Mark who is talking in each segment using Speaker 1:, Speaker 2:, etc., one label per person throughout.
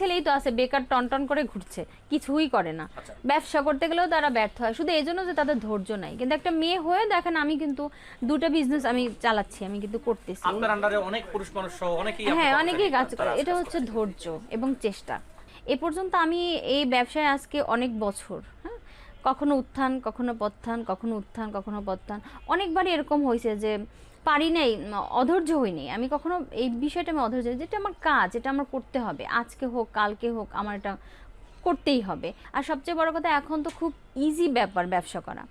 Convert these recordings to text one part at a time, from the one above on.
Speaker 1: ছেলেই তো আছে বেকার টনটন করে ঘুরছে কিছুই করে না।
Speaker 2: আচ্ছা।
Speaker 1: ব্যবসা করতে গেলেও তারা ব্যর্থ হয়। শুধু এই জন্য যে তাদের ধৈর্য নাই। কিন্তু একটা মেয়ে হয়ে দেখেন আমি কিন্তু দুটো বিজনেস আমি চালাচ্ছি আমি কিন্তু করতেছি।
Speaker 2: আপনার আন্ডারে অনেক পুরুষ মানুষ সহ অনেকেই
Speaker 1: হ্যাঁ অনেকেই কাজ করে। এটা হচ্ছে ধৈর্য এবং চেষ্টা। এ পর্যন্ত আমি এই ব্যবসায় আজকে অনেক বছর হ্যাঁ? কখনো উত্থান, কখনো পত্থান কখনো উত্থান, কখনো পত্থান অনেকবারই এরকম হয়েছে যে পারি নাই, অধৈর্য হইনি আমি কখনো এই বিষয়টা আমি অধৈর্য যেটা আমার কাজ এটা আমার করতে হবে। আজকে হোক, কালকে হোক, আমার এটা করতেই হবে। আর সবচেয়ে বড় কথা, এখন তো খুব ইজি ব্যাপার ব্যবসা করা।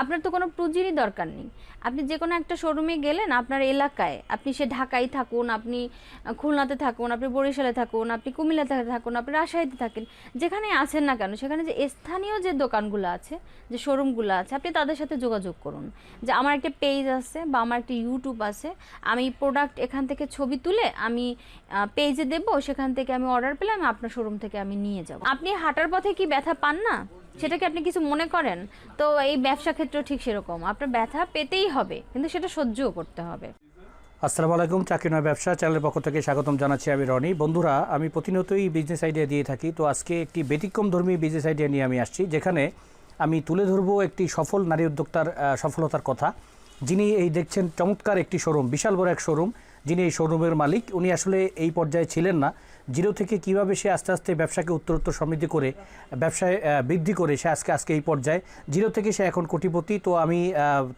Speaker 1: আপনার তো কোনো পুঁজিরই দরকার নেই। আপনি যে কোনো একটা শোরুমে গেলেন, আপনার এলাকায়, আপনি সে ঢাকায় থাকুন, আপনি খুলনাতে থাকুন, আপনি বরিশালে থাকুন, আপনি কুমিল্লাতে থাকুন, আপনি রাজশাহীতে থাকেন যেখানে আছেন না কেন, সেখানে যে স্থানীয় যে দোকানগুলো আছে, যে শোরুমগুলো আছে, আপনি তাদের সাথে যোগাযোগ করুন। যে আমার একটা পেজ আছে বা আমার একটা ইউটিউব আছে, আমি প্রোডাক্ট এখান থেকে ছবি তুলে আমি পেজে দেবো, সেখান থেকে আমি অর্ডার পেলে আমি আপনার শোরুম থেকে আমি নিয়ে যাব। আপনি হাঁটার পথে কি ব্যথা পান না? সেটা কি আপনি কিছু মনে করেন, তো এই ব্যবসা ক্ষেত্রেও ঠিক সেরকম। আপনার ব্যথা পেতেই হবে, কিন্তু সেটা সহ্যও করতে হবে।
Speaker 3: আসসালামু আলাইকুম, চাকরি নয় ব্যবসা চ্যানেলের পক্ষ থেকে স্বাগতম জানাচ্ছি আমি রনি। বন্ধুরা, আমি প্রতিনিয়তই বিজনেস আইডিয়া দিয়ে থাকি, তো আজকে একটি ব্যতিক্রম ধর্মী বিজনেস আইডিয়া নিয়ে আমি আসছি, যেখানে আমি তুলে ধরবো একটি সফল নারী উদ্যোক্তার সফলতার কথা। যিনি এই দেখছেন চমৎকার একটি শোরুম বিশাল বড় এক শোরুম যিনি এই শোরুমের মালিক, উনি আসলে এই পর্যায়ে ছিলেন না। জিরো থেকে কীভাবে সে আস্তে আস্তে ব্যবসাকে উত্তরোত্তর সমৃদ্ধি করে, ব্যবসায় বৃদ্ধি করে, সে আজকে আজকে এই পর্যায়ে, জিরো থেকে সে এখন কোটিপতি। তো আমি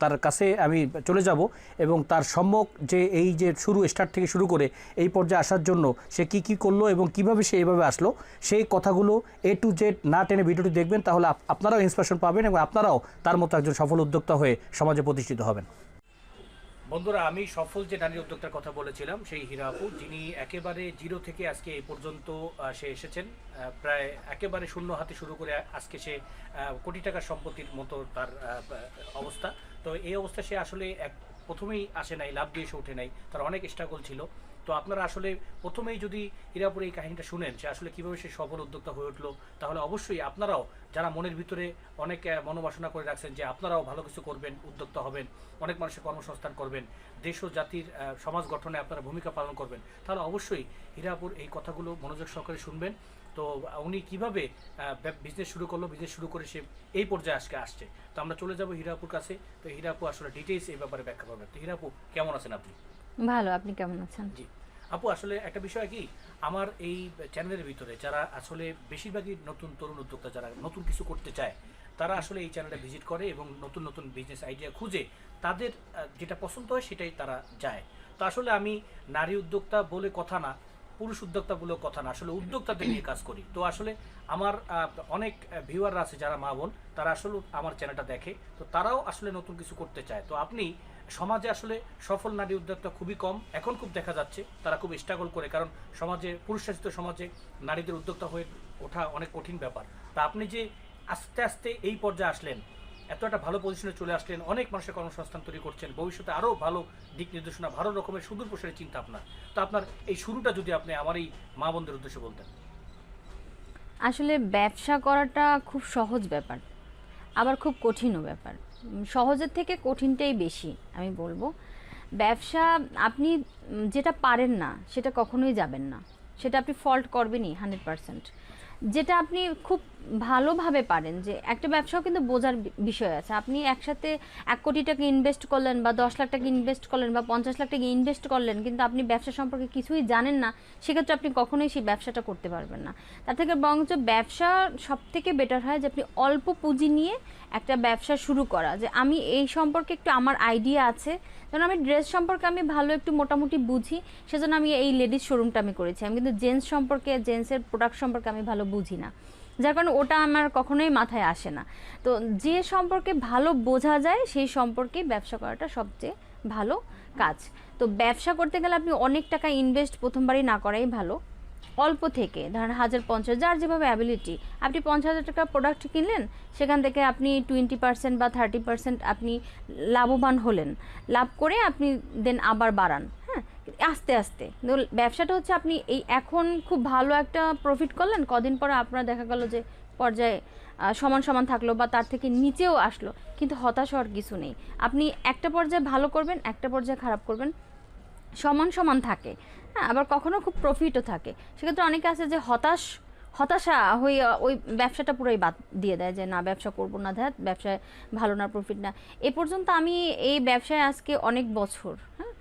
Speaker 3: তার কাছে আমি চলে যাব এবং তার সম্যক যে এই যে শুরু স্টার্ট থেকে শুরু করে এই পর্যায়ে আসার জন্য সে কি কি করল এবং কীভাবে সে এইভাবে আসলো, সেই কথাগুলো এ টু জেড না টেনে ভিডিওটি দেখবেন, তাহলে আপনারাও ইন্সপিরেশন পাবেন এবং আপনারাও তার মতো একজন সফল উদ্যোক্তা হয়ে সমাজে প্রতিষ্ঠিত হবেন।
Speaker 2: বন্ধুরা, আমি সফল যে নারী উদ্যোক্তার কথা বলেছিলাম, সেই হীরা আপু, যিনি একেবারে জিরো থেকে আজকে এই পর্যন্ত সে এসেছেন। প্রায় একেবারে শূন্য হাতে শুরু করে আজকে সে কোটি টাকার সম্পত্তির মতো তার অবস্থা। তো এই অবস্থা সে আসলে এক, প্রথমেই আসে নাই, লাভ দিয়ে সে ওঠে নাই। তার অনেক স্ট্রাগল ছিল। তো আপনারা আসলে প্রথমেই যদি হীরাপুরে এই কাহিনীটা শুনেন যে আসলে কীভাবে সে সফল উদ্যোক্তা হয়ে উঠল, তাহলে অবশ্যই আপনারাও যারা মনের ভিতরে অনেক মনোবাসনা করে রাখছেন যে আপনারাও ভালো কিছু করবেন, উদ্যোক্তা হবেন, অনেক মানুষের কর্মসংস্থান করবেন, দেশ ও জাতির সমাজ গঠনে আপনারা ভূমিকা পালন করবেন, তাহলে অবশ্যই হীরাপুর এই কথাগুলো মনোযোগ সহকারে শুনবেন। তো উনি কীভাবে বিজনেস শুরু করল বিজনেস শুরু করে সে এই পর্যায়ে আজকে আসছে। তো আমরা চলে যাব হীরাপুর কাছে। তো হীরাপু আসলে ডিটেইলস এই ব্যাপারে ব্যাখ্যা করবেন। তো হীরাপু, কেমন আছেন আপনি?
Speaker 1: ভালো, আপনি কেমন আছেন?
Speaker 2: আপু, আসলে একটা বিষয় কি? আমার এই চ্যানেলের ভিতরে যারা আসলে বেশিরভাগই নতুন তরুণ উদ্যোক্তা, যারা নতুন কিছু করতে চায়, তারা আসলে এই চ্যানেলটা ভিজিট করে এবং নতুন নতুন বিজনেস আইডিয়া খুঁজে তাদের যেটা পছন্দ হয় সেটাই তারা যায়। তো আসলে আমি নারী উদ্যোক্তা বলে কথা না, পুরুষ উদ্যোক্তা বলেও কথা না, আসলে উদ্যোক্তাদের নিয়ে কাজ করি। তো আসলে আমার অনেক ভিউয়াররা আছে যারা মা বোন, তারা আসলে আমার চ্যানেলটা দেখে, তো তারাও আসলে নতুন কিছু করতে চায়। তো আপনি সমাজে আসলে সফল নারী উদ্যোক্তা খুবই কম। এখন খুব দেখা যাচ্ছে তারা খুব স্ট্রাগল করে, কারণ সমাজে পুরুষ শাসিত সমাজে নারীদের উদ্যোক্তা হয়ে ওঠা অনেক কঠিন ব্যাপার। তা আপনি যে আস্তে আস্তে এই পর্যায়ে আসলেন, এত একটা ভালো পজিশনে চলে আসলেন, অনেক মানুষের কর্মসংস্থান তৈরি করছেন, ভবিষ্যতে আরও ভালো দিক নির্দেশনা, ভালো রকমের সুদূর প্রসারের চিন্তা আপনার। তো আপনার এই শুরুটা যদি আপনি আমার এই মা বোনদের উদ্দেশ্যে বলতেন।
Speaker 1: আসলে ব্যবসা করাটা খুব সহজ ব্যাপার, আবার খুব কঠিনও ব্যাপার। সহজের থেকে কঠিনটাই বেশি, আমি বলব। ব্যবসা আপনি যেটা পারেন না, সেটা কখনোই যাবেন না। সেটা আপনি ফল্ট করবেনই হান্ড্রেড পারসেন্ট যেটা আপনি খুব ভালোভাবে পারেন যে একটা ব্যবসাও কিন্তু বোঝার বিষয় আছে। আপনি একসাথে এক কোটি টাকা ইনভেস্ট করলেন বা দশ লাখ টাকা ইনভেস্ট করলেন বা পঞ্চাশ লাখ টাকা ইনভেস্ট করলেন কিন্তু আপনি ব্যবসা সম্পর্কে কিছুই জানেন না, সেক্ষেত্রে আপনি কখনোই সেই ব্যবসাটা করতে পারবেন না। তার থেকে বরঞ্চ ব্যবসা সব থেকে বেটার হয় যে আপনি অল্প পুঁজি নিয়ে একটা ব্যবসা শুরু করা। যে আমি এই সম্পর্কে একটু আমার আইডিয়া আছে যেমন আমি ড্রেস সম্পর্কে আমি ভালো একটু মোটামুটি বুঝি, সেজন্য আমি এই লেডিস শোরুমটা আমি করেছি। আমি কিন্তু জেন্টস সম্পর্কে জেন্টসের প্রোডাক্ট সম্পর্কে আমি ভালো বুঝি না। যার কারণে ওটা আমার কখনোই মাথায় আসে না। তো যে সম্পর্কে ভালো বোঝা যায়, সেই সম্পর্কে ব্যবসা করাটা সবচেয়ে ভালো কাজ। তো ব্যবসা করতে গেলে আপনি অনেক টাকা ইনভেস্ট প্রথমবারই না করাই ভালো। অল্প থেকে, ধরেন হাজার পঞ্চাশ, যার যেভাবে অ্যাবিলিটি আপনি পঞ্চাশ হাজার টাকা প্রোডাক্ট কিনলেন, সেখান থেকে আপনি টোয়েন্টি পার্সেন্ট বা থার্টি পার্সেন্ট আপনি লাভবান হলেন। লাভ করে আপনি দেন আবার বাড়ান। আস্তে আস্তে। ব্যবসাটা হচ্ছে আপনি এই এখন খুব ভালো একটা প্রফিট করলেন, কদিন পরে আপনার দেখা গেল যে পর্যায়ে সমান সমান থাকল বা তার থেকে নিচেও আসলো। কিন্তু হতাশ হওয়ার কিছু নেই। আপনি একটা পর্যায়ে ভালো করবেন, একটা পর্যায়ে খারাপ করবেন। সমান সমান থাকে। হ্যাঁ আবার কখনো খুব প্রফিটও থাকে। সেক্ষেত্রে অনেকে আছে যে হতাশ, হতাশা হয়ে ওই ব্যবসাটা পুরোই বাদ দিয়ে দেয় যে, না, ব্যবসা করব না ধ্যাত ব্যবসায় ভালো না প্রফিট না। এ পর্যন্ত আমি এই ব্যবসায় আজকে অনেক বছর হ্যাঁ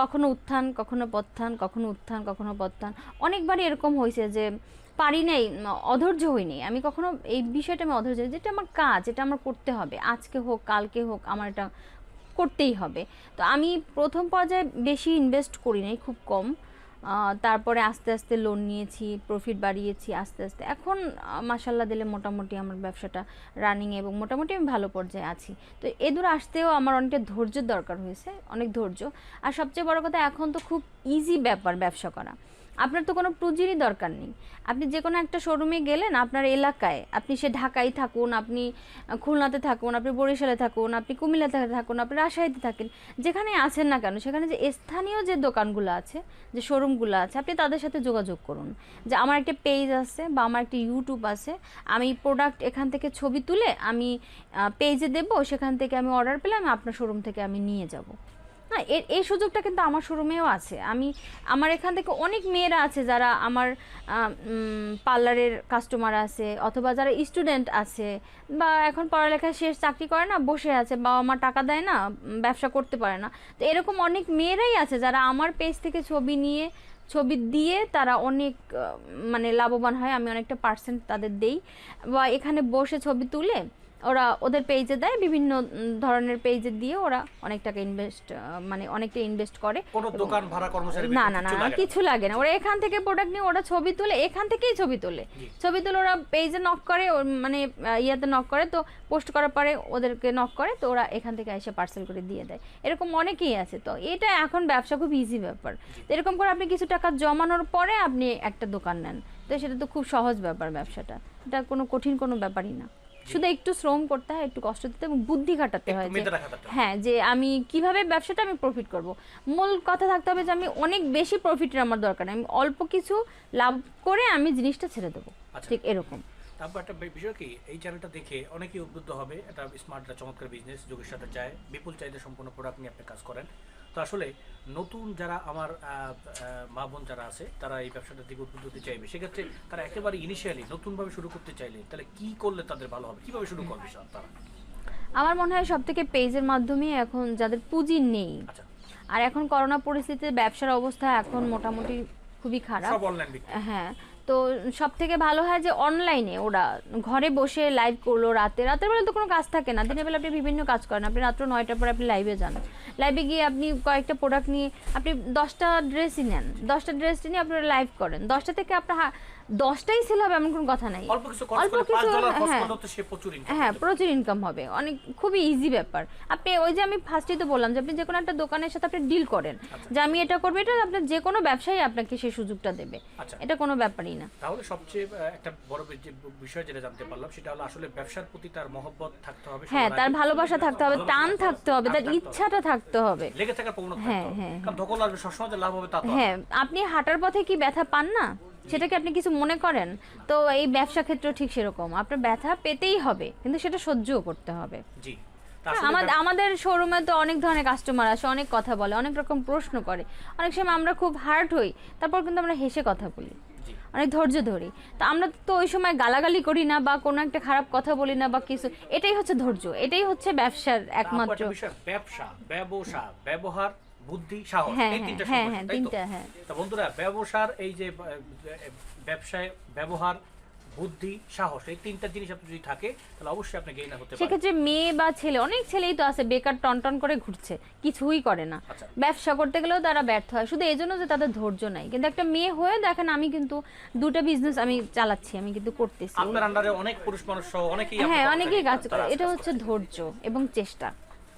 Speaker 1: কখনো উত্থান, কখনো পত্থান কখনো উত্থান, কখনো পত্থান অনেকবারই এরকম হয়েছে যে পারি নাই, অধৈর্য হইনি আমি কখনো এই বিষয়টা আমি অধৈর্য যেটা আমার কাজ এটা আমার করতে হবে। আজকে হোক, কালকে হোক, আমার এটা করতেই হবে। তো আমি প্রথম পর্যায়ে বেশি ইনভেস্ট করি নাই, খুব কম। তারপরে আস্তে আস্তে লোন নিয়েছি প্রফিট বাড়িয়েছি আস্তে আস্তে। এখন মাসাল্লাহ দিলে মোটামুটি আমার ব্যবসাটা রানিং এবং মোটামুটি আমি ভালো পর্যায়ে আছি। তো এ দূর আসতেও আমার অনেকটা ধৈর্যের দরকার হয়েছে, অনেক ধৈর্য। আর সবচেয়ে বড় কথা, এখন তো খুব ইজি ব্যাপার ব্যবসা করা। আপনার তো কোনো পুঁজিরই দরকার নেই। আপনি যে কোনো একটা শোরুমে গেলেন, আপনার এলাকায়, আপনি সে ঢাকায় থাকুন, আপনি খুলনাতে থাকুন, আপনি বরিশালে থাকুন, আপনি কুমিল্লাতে থাকুন, আপনি রাজশাহীতে থাকেন, যেখানে আছেন না কেন, সেখানে যে স্থানীয় যে দোকানগুলো আছে, যে শোরুমগুলো আছে, আপনি তাদের সাথে যোগাযোগ করুন। যে আমার একটা পেজ আছে বা আমার একটা ইউটিউব আছে, আমি প্রোডাক্ট এখান থেকে ছবি তুলে আমি পেজে দেব, সেখান থেকে আমি অর্ডার পেলে আমি আপনার শোরুম থেকে আমি নিয়ে যাব। না এই সুযোগটা কিন্তু আমার শোরুমেও আছে। আমি, আমার এখান থেকে অনেক মেয়েরা আছে যারা আমার পার্লারের কাস্টমার আছে অথবা যারা স্টুডেন্ট আছে বা এখন পড়ালেখা শেষ, চাকরি করে না, বসে আছে, বাবা মা টাকা দেয় না ব্যবসা করতে পারে না। তো এরকম অনেক মেয়েরাই আছে যারা আমার পেজ থেকে ছবি নিয়ে, ছবি দিয়ে তারা অনেক মানে লাভবান হয়। আমি অনেকটা পার্সেন্ট তাদের দেই। বা এখানে বসে ছবি তুলে ওরা ওদের পেজে দেয় বিভিন্ন ধরনের পেজে দিয়ে ওরা অনেক টাকা ইনভেস্ট মানে অনেকটা ইনভেস্ট করে।
Speaker 2: কোনো দোকান ভাড়া কর্মচারী
Speaker 1: না না না
Speaker 2: কিছু লাগে না।
Speaker 1: কিছু লাগে না। ওরা এখান থেকে প্রোডাক্ট নিয়ে ওরা ছবি তুলে এখান থেকেই ছবি তোলে। ছবি তুলে ওরা পেজে নক করে মানে ইয়াতে নক করে তো পোস্ট করার পরে ওদেরকে নক করে তো ওরা এখান থেকে এসে পার্সেল করে দিয়ে দেয়। এরকম অনেকেই আছে তো এটা এখন ব্যবসা খুব ইজি ব্যাপার। তো এরকম করে আপনি কিছু টাকা জমানোর পরে আপনি একটা দোকান নেন। তো সেটা তো খুব সহজ ব্যাপার ব্যবসাটা। এটা কোনো কঠিন কোনো ব্যাপারই না। শুধু একটু শ্রম করতে হয় একটু কষ্ট দিতে এবং বুদ্ধি খাটাতে হয় যে
Speaker 2: হয়।
Speaker 1: যে আমি কীভাবে ব্যবসাটা আমি প্রফিট করব। মূল কথা থাকতে হবে যে আমি অনেক বেশি প্রফিটের আমার দরকার। আমি অল্প কিছু লাভ করে আমি জিনিসটা ছেড়ে দেবো।
Speaker 2: আচ্ছা।
Speaker 1: ঠিক এরকম।
Speaker 2: তারপর একটা বিষয় কি? এই চ্যানেলটা দেখে অনেকেই উদ্বুদ্ধ হবে। এটা স্মার্ট চমৎকার বিজনেস যুগের সাথে যায়। বিপুল চাহিদা সম্পূর্ণ প্রোডাক্ট নিয়ে আপনি কাজ করেন। তো আসলে নতুন যারা আমার মা বোন যারা আছে তারা এই ব্যবসাটার দিকে উদ্বুদ্ধ হতে চাইবে। সেক্ষেত্রে তারা একেবারে ইনিশিয়ালি নতুনভাবে শুরু করতে চাইলে তাহলে কি করলে তাদের ভালো হবে? কীভাবে শুরু করবে সব তারা?
Speaker 1: আমার মনে হয় সব থেকে পেজের মাধ্যমে এখন যাদের পুঁজি নেই।
Speaker 2: আচ্ছা।
Speaker 1: আর এখন করোনা পরিস্থিতিতে ব্যবসার অবস্থা এখন মোটামুটি খুবই খারাপ। হ্যাঁ। তো সব থেকে ভালো হয় যে অনলাইনে ওরা ঘরে বসে লাইভ করল রাতে। রাতের বেলা তো কোনো কাজ থাকে না। দিনের বেলা আপনি বিভিন্ন কাজ করেন। আপনি রাত্র নয়টার পর আপনি লাইভে যান। লাইভে গিয়ে আপনি কয়েকটা প্রোডাক্ট নিয়ে আপনি দশটা ড্রেসই নেন। দশটা ড্রেস নিয়ে আপনি লাইভ করেন। দশটা থেকে আপনার দশটাই সেল হবে এমন কোনো কথা নাই।
Speaker 2: অল্প কিছু
Speaker 1: হ্যাঁ। হ্যাঁ প্রচুর ইনকাম হবে। অনেক খুবই ইজি ব্যাপার। আপনি ওই যে আমি ফার্স্টেই তো বললাম যে আপনি যে কোনো একটা দোকানের সাথে আপনি ডিল করেন। যে আমি এটা করব এটা আপনার যে কোনো ব্যবসায়ী আপনাকে সেই সুযোগটা দেবে।
Speaker 2: আচ্ছা।
Speaker 1: এটা কোনো ব্যাপারই না।
Speaker 2: তাহলে সবচেয়ে একটা বড় যে বিষয় যেটা জানতে পারলাম সেটা হলো আসলে ব্যবসার প্রতি তার মহব্বত থাকতে হবে
Speaker 1: হ্যাঁ তার ভালোবাসা থাকতে হবে টান থাকতে হবে তার ইচ্ছাটা থাকতে হবে।
Speaker 2: লেগে থাকার প্রবণতা
Speaker 1: হ্যাঁ, হ্যাঁ,
Speaker 2: কারণ ধকল আসবে সবসময় যে লাভ হবে তা তো
Speaker 1: হ্যাঁ আপনি হাঁটার পথে কি ব্যথা পান না? সেটাকে আপনি কিছু মনে করেন? তো এই ব্যবসা ক্ষেত্র ঠিক সেরকম। আপনার ব্যথা পেতেই হবে কিন্তু সেটা সহ্যও করতে হবে।
Speaker 2: জি।
Speaker 1: আমাদের আমাদের শোরুমে তো অনেক ধরনের কাস্টমার আসে অনেক কথা বলে অনেক রকম প্রশ্ন করে। অনেক সময় আমরা খুব হার্ট হই তারপর কিন্তু আমরা হেসে কথা বলি। অনেক ধৈর্য ধরি তো আমরা তো ওই সময় গালাগালি করি না বা কোনো একটা খারাপ কথা বলি না বা কিছু এটাই হচ্ছে ধৈর্য এটাই হচ্ছে ব্যবসার একমাত্র
Speaker 2: ব্যবসা ব্যবসা ব্যবহার বুদ্ধি সাহস
Speaker 1: হ্যাঁ,
Speaker 2: এই
Speaker 1: হ্যাঁ,
Speaker 2: তিনটা
Speaker 1: হ্যাঁ, হ্যাঁ? তিনটা, হ্যাঁ।
Speaker 2: তা বন্ধুরা ব্যবসার এই যে ব্যবসায় ব্যবহার বুদ্ধি সাহস এই তিনটা জিনিস আপনি যদি থাকে তাহলে অবশ্যই আপনি গেইনার হতে পারেন
Speaker 1: সেক্ষেত্রে মেয়ে বা ছেলে অনেক ছেলেই তো আছে বেকার টনটন করে ঘুরছে কিছুই করে না।
Speaker 2: আচ্ছা।
Speaker 1: ব্যবসা করতে গেলেও তারা ব্যর্থ হয় শুধু এই জন্য যে তাদের ধৈর্য নাই। কিন্তু একটা মেয়ে হয়ে দেখেন আমি কিন্তু দুটো বিজনেস আমি চালাচ্ছি আমি কিন্তু করতেছি।
Speaker 2: আপনার আন্ডারে অনেক পুরুষ মানুষ সহ অনেকেই
Speaker 1: হ্যাঁ অনেকেই কাজ করে। এটা হচ্ছে ধৈর্য এবং চেষ্টা।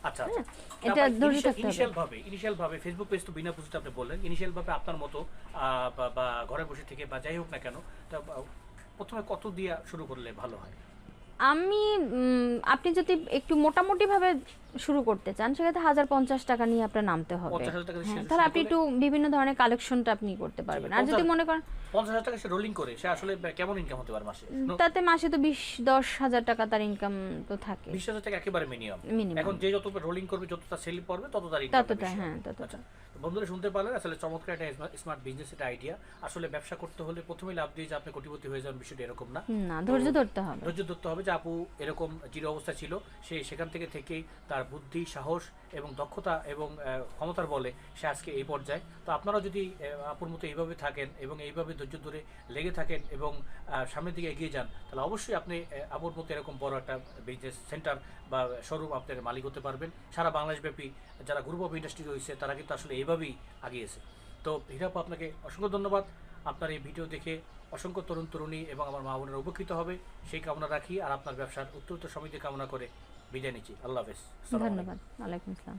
Speaker 2: আচ্ছা আচ্ছা।
Speaker 1: এটা ধৈর্য থাকতে
Speaker 2: ইনিশিয়াল ভাবে ইনিশিয়াল ভাবে ফেসবুক পেজ তো বিনা পুঁজিতে আপনি বললেন ইনিশিয়াল ভাবে আপনার মতো বা- ঘরে বসে থেকে বা যাই হোক না কেন প্রথমে কত দিয়া শুরু করলে ভালো হয়?
Speaker 1: আমি আপনি যদি একটু মোটামুটি ভাবে শুরু করতে চান সেক্ষেত্রে হাজার পঞ্চাশ টাকা নিয়ে আপনার নামতে হবে।
Speaker 2: 50,000 টাকা দিয়ে
Speaker 1: হ্যাঁ, তাহলে আপনি একটু বিভিন্ন ধরনের কালেকশনটা আপনি করতে পারবেন। আর যদি মনে করেন
Speaker 2: পঞ্চাশ টাকা সে রোলিং করে সে আসলে কেমন ইনকাম হতে পারে মাসে?
Speaker 1: তাতে মাসে তো বিশ দশ হাজার টাকা তার ইনকাম তো থাকে।
Speaker 2: বিশ হাজার টাকা একেবারে মিনিমাম এখন যে যত রোলিং করবে যত তার সেল পড়বে তত তার ইনকাম
Speaker 1: ততটা, হ্যাঁ, ততটা।
Speaker 2: বন্ধুরা শুনতে পারলেন আসলে চমৎকার একটা স্মার্ট বিজনেস এটা আইডিয়া আসলে ব্যবসা করতে হলে প্রথমেই লাভ দিয়ে যে আপনি কোটিপতি হয়ে যাবেন বিষয়টা এরকম না।
Speaker 1: না ধৈর্য ধরতে হবে।
Speaker 2: ধৈর্য ধরতে হবে যে আপু এরকম জিরো অবস্থা ছিল সে সেখান থেকে থেকেই তার বুদ্ধি সাহস এবং দক্ষতা এবং ক্ষমতার বলে সে আজকে এই পর্যায়ে। তো আপনারা যদি আপুর মতো এইভাবে থাকেন এবং এইভাবে ধৈর্য ধরে লেগে থাকেন এবং সামনের দিকে এগিয়ে যান, তাহলে অবশ্যই আপনি আপুর মতো এরকম বড় একটা বিজনেস সেন্টার বা শোরুম আপনার মালিক হতে পারবেন। সারা বাংলাদেশব্যাপী যারা গ্রুপ অফ ইন্ডাস্ট্রি রয়েছে, তারা কিন্তু আসলে এইভাবেই আগিয়েছে তো হিরাপু আপনাকে অসংখ্য ধন্যবাদ। আপনার এই ভিডিও দেখে অসংখ্য তরুণ, তরুণী এবং আমার মা বোনেরা উপকৃত হবে। সেই কামনা রাখি, আর আপনার ব্যবসার উত্তরোত্তর সমিতি কামনা করে বিদায় নিচ্ছি। আল্লাহ হাফেজ।
Speaker 1: ধন্যবাদ। ওয়ালাইকুম আসসালাম।